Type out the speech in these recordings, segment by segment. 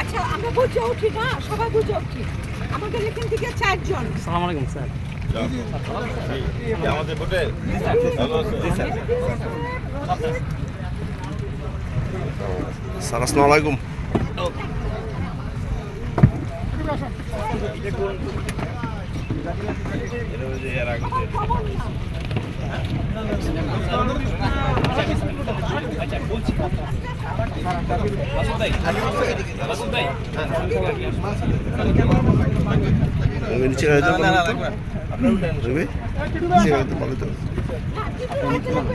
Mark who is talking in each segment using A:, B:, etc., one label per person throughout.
A: আচ্ছা আমরা বুঝে উঠি না সবাই বুঝে উঠি। আমাদের এখান থেকে চারজন।
B: সালাম আলাইকুম স্যার।
C: আমাদের ভোটে
D: স্যার আসসালামু আলাইকুম। নিচে গাড়িতে বলো তো। রবি নিচে গাড়িতে বলো তো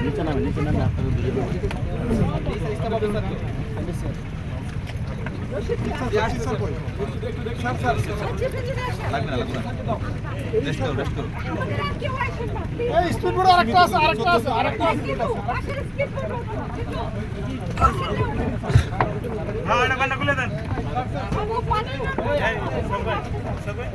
B: নিচে নামে নিচে নামে
C: খুলে দেন সবাই। সব